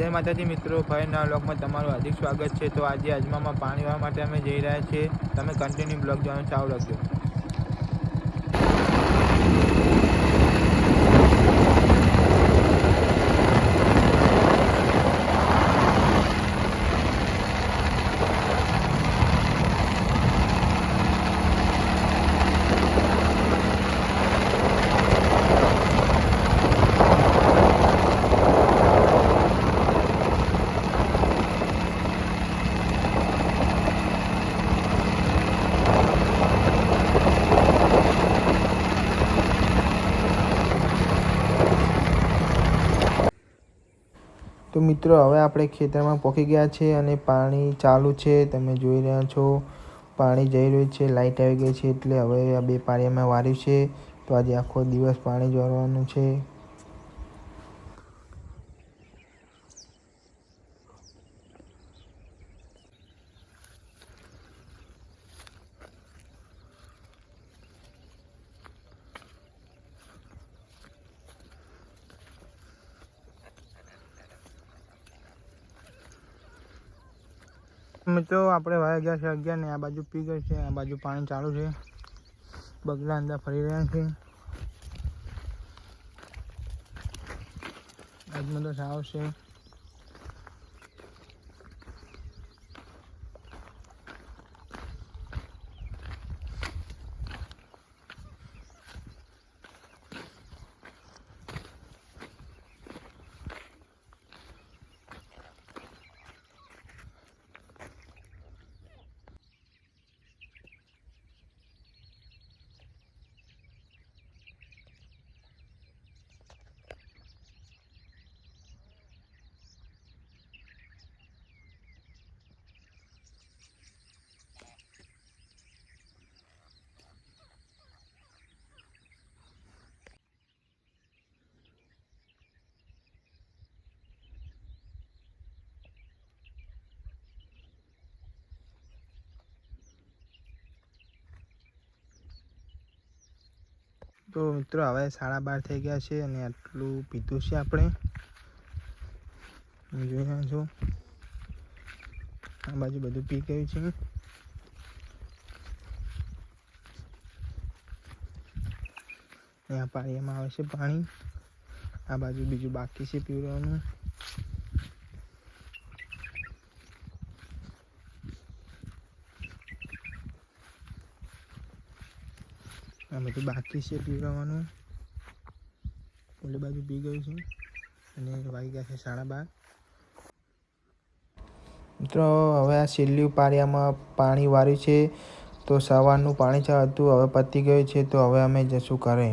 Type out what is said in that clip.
જય માતાજી મિત્રો, ફરીના બ્લોગમાં તમારું હાર્દિક સ્વાગત છે. તો આજે અજમામાં પાણી વાળવા માટે અમે જઈ રહ્યા છીએ. તમે કન્ટિન્યુ બ્લોગ જોવાનું ચાલુ રાખજો. તો મિત્રો, હવે આપણે ખેતરમાં પહોંચી ગયા છે અને પાણી ચાલુ છે. તમે જોઈ રહ્યા છો, પાણી જઈ રહ્યું છે લાઇટ આવી ગઈ છે એટલે હવે આ બે પાણીમાં વાર્યું છે. તો આજે આખો દિવસ પાણી જ વારવાનું છે. મિત્રો, આપણે વાયા ગયા છે અગિયાર ને આ બાજુ પી ગઈ છે, આ બાજુ પાણી ચાલુ છે. બગલા અંદર ફરી રહ્યા છે આજમાં તો સાવ છે. તો મિત્રો, હવે સાડા બાર થઈ ગયા છે અને આટલું પીધું છે આપણે. જોઈ રહ્યા છો. આ બાજુ બધું પી ગયું છે. અહીંયા પાણીમાં આવે છે પાણી. આ બાજુ બીજું બાકી છે પીવડાવવાનું આ બધું બાકી છે પીવડાવવાનું ઓલી બાજુ પી ગયું છે. અને વાગી ગયા છે સાડા બાર. મિત્રો, હવે આ છેલ્લી પાળિયામાં પાણી વાર્યું છે. તો સવારનું પાણી હતું હવે પતી ગયું છે. તો હવે અમે જશું ઘરે.